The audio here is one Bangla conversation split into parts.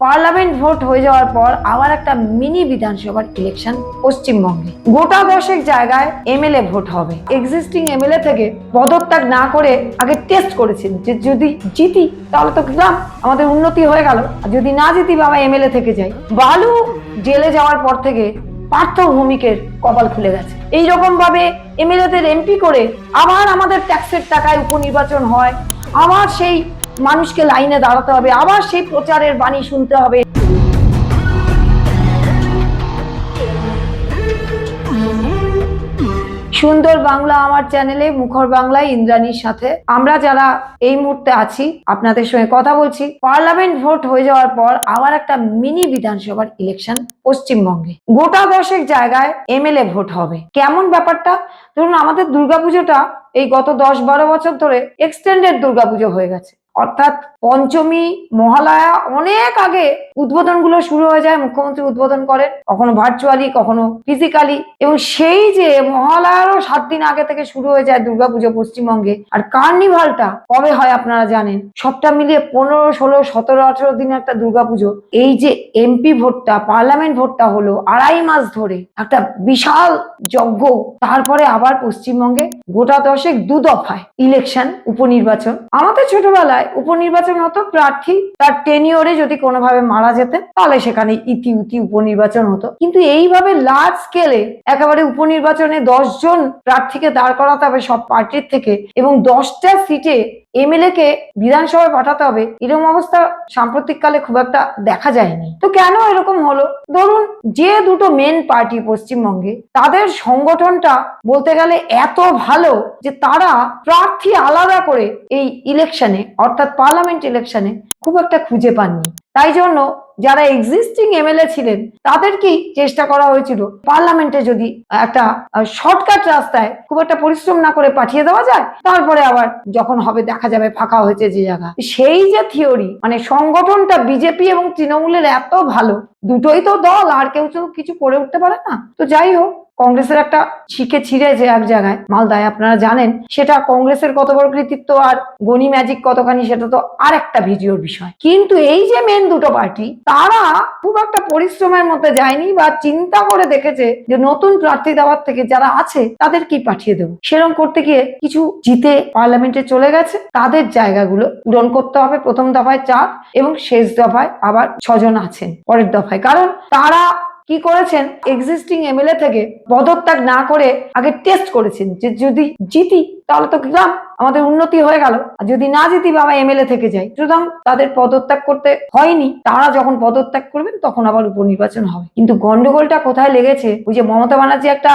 পার্লামেন্ট ভোট হয়ে যাওয়ার পর আবার একটা মিনি বিধানসভার ইলেকশন পশ্চিমবঙ্গে। গোটা দশেক জায়গায় এমএলএ ভোট হবে। এক্সিস্টিং এমএলএ থেকে পদত্যাগ না করে আগে টেস্ট করেছেন। যে যদি জিতি, তাহলে তো গ্রাম আমাদের উন্নতি হয়ে গেল। আর যদি না জিতি, বাবা এমএলএ থেকে যাই বালু জেলে যাওয়ার পর থেকে পার্থ ভৌমিকের কপাল খুলে গেছে। এই এইরকম ভাবে এমএলএদের এমপি করে আবার আমাদের ট্যাক্সের টাকায় উপনির্বাচন হয়। আবার সেই মানুষকে লাইনে দাঁড়াতে হবে, আবার সেই প্রচারের বাণী শুনতে হবে। সুন্দর বাংলা আমার চ্যানেলে মুখর বাংলায় ইন্দ্রাণীর সাথে। আমরা যারা এই মুহূর্তে আছি, আপনাদের সঙ্গে কথা বলছি, পার্লামেন্ট ভোট হয়ে যাওয়ার পর আবার একটা মিনি বিধানসভার ইলেকশন পশ্চিমবঙ্গে। গোটা দশেক জায়গায় এমএলএ ভোট হবে। কেমন ব্যাপারটা? ধরুন আমাদের দুর্গাপুজোটা এই গত দশ বারো বছর ধরে এক্সটেন্ডেড দুর্গাপুজো হয়ে গেছে। অর্থাৎ পঞ্চমী মহালয়া অনেক আগে উদ্বোধনগুলো শুরু হয়ে যায়, মুখ্যমন্ত্রী উদ্বোধন করেন, কখনো ভার্চুয়ালি কখনো ফিজিক্যালি এবং সেই যে মহালয়ারও সাত দিন আগে থেকে শুরু হয়ে যায় দুর্গাপুজো পশ্চিমবঙ্গে। আর কার্নিভালটা কবে হয় আপনারা জানেন? সবটা মিলিয়ে পনেরো, ষোলো, সতেরো, আঠেরো দিন একটা দুর্গাপুজো। এই যে এমপি ভোটটা পার্লামেন্ট ভোটটা হলো আড়াই মাস ধরে একটা বিশাল যজ্ঞ। তারপরে আবার পশ্চিমবঙ্গে গোটা দশেক দু দফায় ইলেকশন উপনির্বাচন। আমাদের ছোটবেলায় উপনির্বাচন হতো প্রার্থী তার টেনিওরে যদি কোনোভাবে মারা যেতেন তাহলে সেখানে ইতি উতি উপনির্বাচন হতো। কিন্তু এইভাবে লার্জ স্কেলে একেবারে উপনির্বাচনে দশ জন প্রার্থীকে দাঁড় করাতে হবে সব পার্টির থেকে এবং দশটা সিটে এমএলএ কে বিধানসভায় পাঠাতে হবে, এরকম অবস্থা সাম্প্রতিককালে খুব একটা দেখা যায়নি। তো কেন এরকম হলো? ধরুন যে দুটো মেন পার্টি পশ্চিমবঙ্গে তাদের সংগঠনটা বলতে গেলে এত ভালো যে তারা প্রার্থী আলাদা করে এই ইলেকশনে অর্থাৎ পার্লামেন্ট ইলেকশনে খুব একটা খুঁজে পাননি। তাই জন্য যারা এক্সিস্টিং এমএলএ ছিলেন, তাদেরকেই চেষ্টা করা হয়েছিল পার্লামেন্টে যদি একটা শর্টকাট রাস্তায় খুব একটা পরিশ্রম না করে পাঠিয়ে দেওয়া যায়, তারপরে আবার যখন হবে দেখা যাবে ফাঁকা হয়েছে যে জায়গা। সেই যে থিওরি মানে সংগঠনটা বিজেপি এবং তৃণমূলের এত ভালো, দুটোই তো দল, আর কেউ কিছু করে উঠতে পারে না। তো যাই হোক কংগ্রেসের একটা শিখে ছিঁড়ে যে এক জায়গায়, মালদায়, আপনারা জানেন, সেটা কংগ্রেসের কত বড় কৃতিত্ব আর গনি ম্যাজিক কতখানি সেটা তো আর একটা ভিডিওর বিষয়। কিন্তু এই যে মেন দুটো পার্টি তারা খুব একটা পরিশ্রমের মধ্যে যায়নি বা চিন্তা করে দেখেছে যে নতুন প্রার্থী দেওয়ার থেকে যারা আছে, তাদের কি পাঠিয়ে দেবো? সেরকম করতে গিয়ে কিছু জিতে পার্লামেন্টে চলে গেছে। তাদের জায়গাগুলো পূরণ করতে হবে প্রথম দফায় চার এবং শেষ দফায় আবার ছজন আছেন, পরের দফায়। কারণ তারা কি করেছেন? এক্সিস্টিং এমএলএ থেকে পদত্যাগ না করে আগে টেস্ট করেছেন। যে যদি জিতি তাহলে তো গ্রাম, আমাদের উন্নতি হয়ে গেল। আর যদি না জিতি বাবা এমএলএ থেকে যাই সুতরাং তাদের পদত্যাগ করতে হয়নি। তারা যখন পদত্যাগ করবেন, তখন আবার উপনির্বাচন হবে। কিন্তু গন্ডগোলটা কোথায় লেগেছে? ওই যে মমতা ব্যানার্জি একটা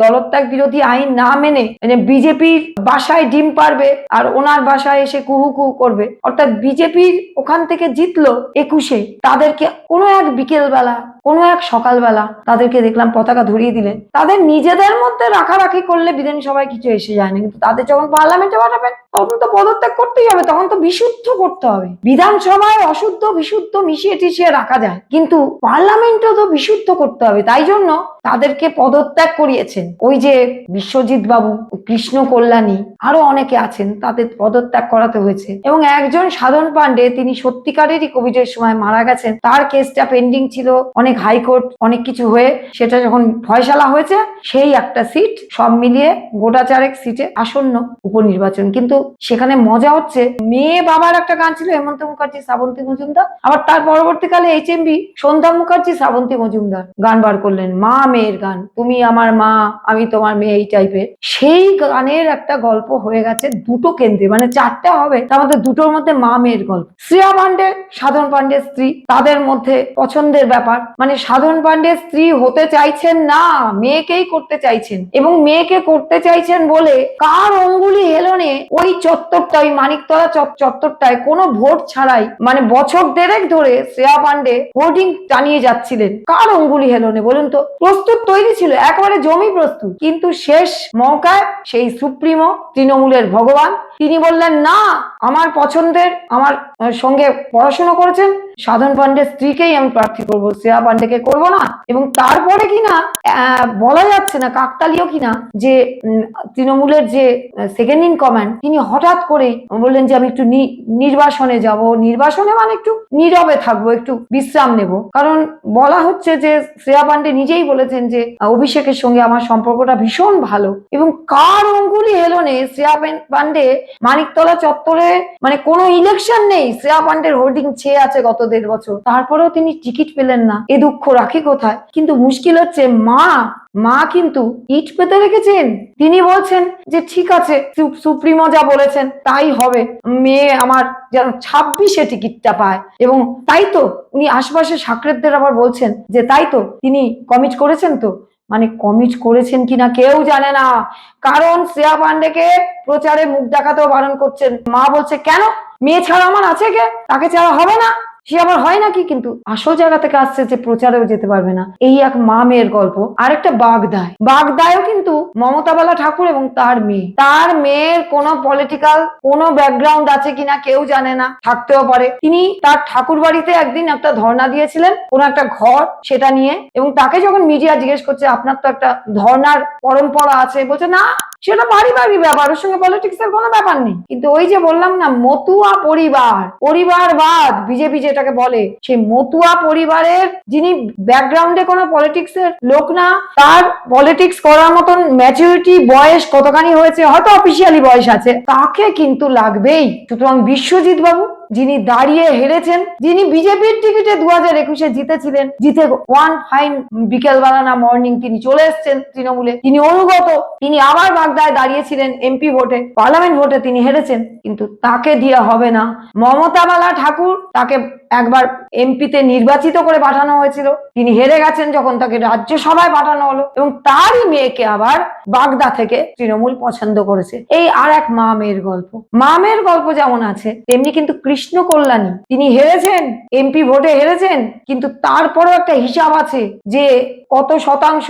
দলত্যাগ বিরোধী আইন না মেনে মানে বিজেপির বাসায় ডিম পারবে আর ওনার বাসায় এসে কুহু কুহু করবে, অর্থাৎ বিজেপির ওখান থেকে জিতলো একুশে, তাদেরকে কোনো এক বিকেল বেলা কোনো এক সকালবেলা তাদেরকে দেখলাম পতাকা ধরিয়ে দিলেন। তাদের নিজেদের মধ্যে রাখারাখি করলে বিধানসভায় কিছু এসে যায় না, কিন্তু তাদের যখন পার্লামেন্টে পাঠাবেন তখন তো পদত্যাগ করতেই হবে, তখন তো বিশুদ্ধ করতে হবে। বিধানসভায় অশুদ্ধ, বিশুদ্ধ মিশিয়ে টিশিয়ে রাখা যায়, কিন্তু পার্লামেন্টও তো বিশুদ্ধ করতে হবে, তাই জন্য তাদেরকে পদত্যাগ করিয়েছেন। ওই যে বিশ্বজিৎ বাবু, কৃষ্ণ কল্যাণী, আরও অনেকে আছেন, তাদের পদত্যাগ করাতে হয়েছে। এবং একজন সাধন পাণ্ডে, তিনি সত্যিকারেরই কোভিডের সময় মারা গেছেন, তার কেসটা পেন্ডিং ছিল অনেক হাইকোর্ট, অনেক কিছু হয়ে, সেটা যখন ফয়সালা হয়েছে, সেই একটা সিট সব মিলিয়ে গোটা চারেক সিটে আসন্ন উপনির্বাচন। কিন্তু সেখানে মজা হচ্ছে। মেয়ে বাবার একটা গান ছিল হেমন্ত মুখার্জি, শ্রাবন্তী মজুমদার। আবার তার পরবর্তীকালে H M V Sandhya Mukherjee, Shrabanti Majumdar গান বার করলেন। মা মেয়ের গান, তুমি আমার মা, আমি তোমার মেয়ে, এই টাইপের সেই গানের একটা গল্প হয়ে গেছে দুটো কেন্দ্রে মানে চারটা হবে, তার মধ্যে দুটোর মধ্যে মা মেয়ের গল্প। শ্রেয়া পান্ডে সাধন পান্ডের স্ত্রী, তাদের মধ্যে পছন্দের ব্যাপার। মানে সাধন পান্ডের স্ত্রী হতে চাইছেন না, মেয়েকেই করতে চাইছেন। এবং মেয়েকে করতে চাইছেন বলে কার অঙ্গুলি হেলনে ওই চত্বরটা ওই মানিকতলা চত্বরটায় কোনো ভোট ছাড়াই মানে বছর দেড়েক ধরে শ্রেয়া পান্ডে হোর্ডিং টানিয়ে যাচ্ছিলেন। কার অঙ্গুলি হেলনে বলুন তো? প্রস্তুত তৈরি ছিল, একেবারে জমি প্রস্তুত। কিন্তু শেষ মৌকায় সেই সুপ্রিমো, তৃণমূলের ভগবান, তিনি বললেন, না আমার পছন্দের, আমার সঙ্গে পড়াশোনা করেছেন, সাধন পান্ডের স্ত্রীকেই আমি প্রার্থী করব, শ্রেয়া পান্ডেকে করব না। এবং তারপরে কিনা বলা যাচ্ছে না, কাকতালীয় কিনা, যে তৃণমূলের যে সেকেন্ড ইন কমান্ড তিনি হঠাৎ করেই বললেন যে, আমি একটু নির্বাসনে যাব। নির্বাসনে মানে একটু নীরবে থাকব, একটু বিশ্রাম নেব। কারণ বলা হচ্ছে যে, শ্রেয়া পান্ডে নিজেই বলেছেন যে অভিষেকের সঙ্গে আমার সম্পর্কটা ভীষণ ভালো। এবং কার অঙ্গুলি হেলনে শ্রেয়া পান- পান্ডে মানিকতলা চত্বরে মানে কোনো ইলেকশন নেই। শ্রেয়া পান্ডের হোর্ডিং ছেয়ে আছে গত দেড় বছর। তারপরেও তিনি টিকিট পেলেন না। এ দুঃখ রাখি কোথায়? কিন্তু মুশকিল হচ্ছে, মা মা কিন্তু ইট পেতে রেখেছেন। তিনি বলছেন যে, ঠিক আছে সুপ্রিমো যা বলেছেন তাই হবে। মেয়ে আমার যেন ছাব্বিশে টিকিটটা পায়। এবং তাই তো উনি আশপাশে সাকরেতদের আবার বলছেন যে, তাই তো তিনি কমিট করেছেন তো? মানে কমিট করেছেন কিনা কেউ জানে না। কারণ শ্রেয়া পান্ডেকে প্রচারে মুখ দেখাতেও বারণ করছেন। মা বলছে, কেন? মেয়ে ছাড়া আমার আছে কে? তাকে ছাড়া হবে না? সে আবার হয় নাকি কিন্তু? আসল জায়গা থেকে আসছে যে প্রচারেও যেতে পারবে না। এই এক মা মেয়ের গল্প। আর একটা বাগদায়। বাগদায়ও কিন্তু মমতাবালা ঠাকুর এবং তার মেয়ে। তার মেয়ের কোনো পলিটিক্যাল কোনো ব্যাকগ্রাউন্ড আছে কিনা কেউ জানে না। থাকতেও পারে। তিনি তার ঠাকুর বাড়িতে একদিন একটা ধর্ণা দিয়েছিলেন, কোন একটা ঘর সেটা নিয়ে। এবং তাকে যখন মিডিয়া জিজ্ঞেস করছে, আপনার তো একটা ধর্নার পরম্পরা আছে। বলছে, না, সেটা পারিবারিক ব্যাপার। ওর সঙ্গে পলিটিক্স এর কোনো ব্যাপার নেই। কিন্তু ওই যে বললাম না, মতুয়া পরিবার, পরিবারবাদ, বিজেপি যেটাকে বলে, সেই মতুয়া পরিবারের যিনি ব্যাকগ্রাউন্ডে কোনো পলিটিক্স এর লোক না, তার পলিটিক্স করার মতন ম্যাচুরিটি বয়স কতখানি হয়েছে, হয়তো অফিসিয়ালি বয়স আছে, তাকে কিন্তু লাগবেই। সুতরাং বিশ্বজিৎ বাবু যিনি দাঁড়িয়ে হেরেছেন, যিনি বিজেপির টিকিটে দু হাজার একুশে জিতেছিলেন, জিতে ওয়ান ফাইন বিকেলবেলা না মর্নিং তিনি চলে এসেছেন তৃণমূলে। তিনি অনুগত, তিনি আবার বাগদায় দাঁড়িয়েছিলেন এমপি ভোটে পার্লামেন্ট ভোটে তিনি হেরেছেন, কিন্তু তাকে দিয়ে হবে না। মমতাবালা ঠাকুর তাকে একবার এমপিতে নির্বাচিত করে পাঠানো হয়েছিল। তিনি হেরে গেছেন যখন তাকে রাজ্যসভায় পাঠানো হলো, এবং তারই মেয়েকে আবার বাগদা থেকে তৃণমূল পছন্দ করেছে। এই আর এক মা মেয়ের গল্প। মা মেয়ের গল্প যেমন আছে, তেমনি কিন্তু কৃষ্ণ কল্যাণী তিনি হেরেছেন, এমপি ভোটে হেরেছেন, কিন্তু তারপরও একটা হিসাব আছে যে কত শতাংশ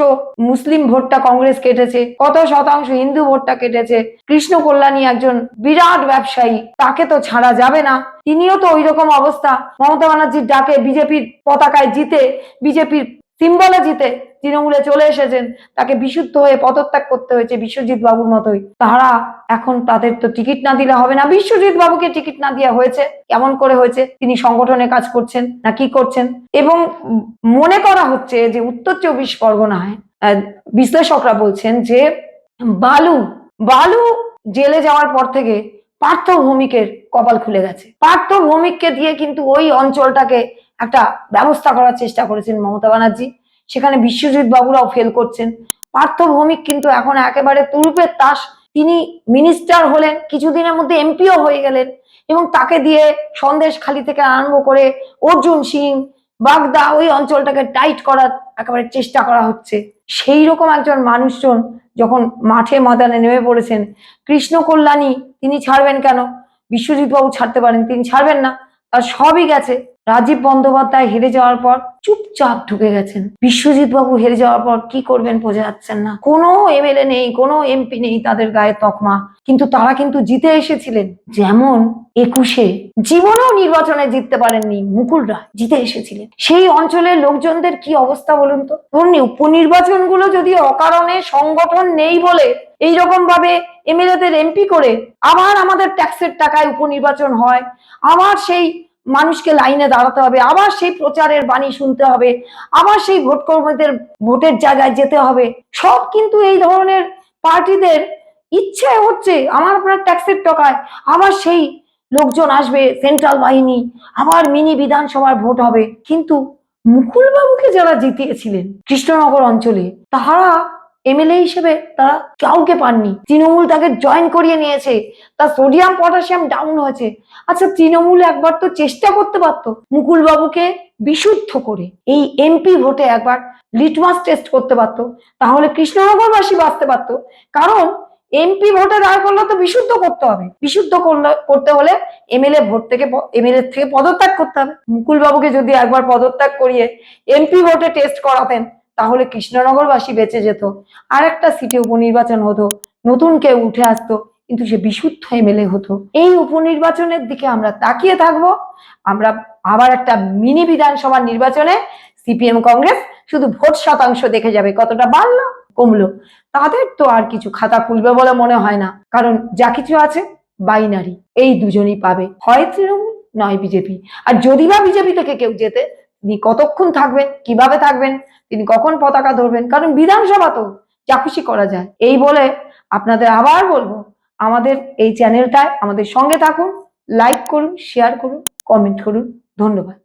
মুসলিম ভোটটা কংগ্রেস কেটেছে, কত শতাংশ হিন্দু ভোটটা কেটেছে। কৃষ্ণ কল্যাণী একজন বিরাট ব্যবসায়ী, তাকে তো ছাড়া যাবে না। তিনিও তো ওই রকম অবস্থা। মমতা ব্যানার্জির ডাকে বিজেপির পতাকায় জিতে বিজেপির সিম্বলে জিতে তৃণমূলে চলে এসেছেন, তাকে বিশুদ্ধ হয়ে পদত্যাগ করতে হয়েছে বিশ্বজিৎ বাবুর মতোই। তারা এখন তাদের তো টিকিট না দিলে হবে না। বিশ্বজিৎ বাবুকে টিকিট না দেওয়া হয়েছে, কেমন করে হয়েছে, তিনি সংগঠনে কাজ করছেন না কি করছেন? এবং মনে করা হচ্ছে যে উত্তর চব্বিশ পরগনায় বিশ্লেষকরা বলছেন যে বালু বালু জেলে যাওয়ার পর থেকে পার্থ ভৌমিকের কপাল খুলে গেছে। পার্থ ভৌমিককে দিয়ে কিন্তু ওই অঞ্চলটাকে একটা ব্যবস্থা করার চেষ্টা করেছেন মমতা ব্যানার্জি। সেখানে বিশ্বজিৎ বাবুরাও ফেল করছেন। পার্থ ভৌমিক কিন্তু এখন একেবারে তুরুপের তাস। তিনি মিনিস্টার হলেন, কিছুদিনের মধ্যে এমপিও হয়ে গেলেন এবং তাকে দিয়ে সন্দেশ খালি থেকে আরম্ভ করে অর্জুন সিং, বাগদা ওই অঞ্চলটাকে টাইট করার একেবারে চেষ্টা করা হচ্ছে। সেই রকম একজন মানুষজন যখন মাঠে ময়দানে নেমে পড়েছেন, কৃষ্ণ কল্যাণী তিনি ছাড়বেন কেন? বিশ্বজিৎ বাবু ছাড়তে পারেন, তিনি ছাড়বেন না। তার সবই গেছে। রাজীব বন্দ্যোপাধ্যায় হেরে যাওয়ার পর চুপচাপ ঢুকে গেছেন। বিশ্বজিৎ বাবু হেরে যাওয়ার পর কি করবেন বোঝা যাচ্ছেন না। কোনো এমএলএ নেই, কোনো এমপি নেই তাদের গায়ে তকমা। কিন্তু তারা কিন্তু জিতে এসেছিলেন। যেমন একুশে জীবনেও নির্বাচনে জিততে পারেননি মুকুল রায়, জিতে এসেছিলেন। সেই অঞ্চলের লোকজনদের কি অবস্থা বলুন তো? ধরুন উপনির্বাচনগুলো যদি অকারণে সংগঠন নেই বলে এইরকম ভাবে এমএলএদের এমপি করে আবার আমাদের ট্যাক্সের টাকায় উপনির্বাচন হয়, আবার সেই মানুষকে লাইনে দাঁড়াতে হবে, আবার সেই প্রচারের বাণী শুনতে হবে, আবার সেই ভোট কর্মীদের ভোটের জায়গায় যেতে হবে। সব কিন্তু এই ধরনের পার্টিদের ইচ্ছে হচ্ছে, আমার আপনার ট্যাক্সের টাকায়, আবার সেই লোকজন আসবে, সেন্ট্রাল বাহিনী, আবার মিনি বিধানসভার ভোট হবে। কিন্তু মুকুল বাবুকে যারা জিতিয়েছিলেন কৃষ্ণনগর অঞ্চলে তারা এমএলএ হিসেবে তারা কাউকে পাননি। তৃণমূল তাকে জয়েন করিয়ে নিয়েছে। তার সোডিয়াম পটাশিয়াম ডাউন হয়েছে। আচ্ছা তৃণমূল একবার তো চেষ্টা করতে পারতো মুকুল বাবুকে বিশুদ্ধ করে। এই এমপি ভোটে একবার লিটমাস টেস্ট করতে পারতো। তাহলে কৃষ্ণনগরবাসী বাঁচতে পারতো। কারণ এমপি ভোটে দাঁড় করলে তো বিশুদ্ধ করতে হবে। বিশুদ্ধ করতে হলে এমএলএ ভোট থেকে এমএলএ থেকে পদত্যাগ করতে হবে। মুকুল বাবুকে যদি একবার পদত্যাগ করিয়ে এমপি ভোটে টেস্ট করাতেন তাহলে কৃষ্ণনগরবাসী বেঁচে যেত। আর একটা সিটে উপনির্বাচন হতো, নতুন কেউ উঠে আসতো, কিন্তু সে বিশুদ্ধ এমএলএ হতো। এই উপনির্বাচনের দিকে আমরা তাকিয়ে থাকব। আমরা আবার একটা মিনি বিধানসভা নির্বাচনে সিপিএম কংগ্রেস শুধু ভোট শতাংশ দেখে যাবে, কতটা বাড়লো, কমলো। তাদের তো আর কিছু খাতা খুলবে বলে মনে হয় না, কারণ যা কিছু আছে বাইনারি, এই দুজনই পাবে। হয় তৃণমূল, নয় বিজেপি। আর যদি বা বিজেপি থেকে কেউ যেতে তিনি কতক্ষণ থাকবেন, কীভাবে থাকবেন, তিনি কখন পতাকা ধরবেন, কারণ বিধানসভা তো যা খুশি করা যায়। এই বলে আপনাদের আবার বলব, আমাদের এই চ্যানেলটায় আমাদের সঙ্গে থাকুন লাইক করুন শেয়ার করুন কমেন্ট করুন। ধন্যবাদ।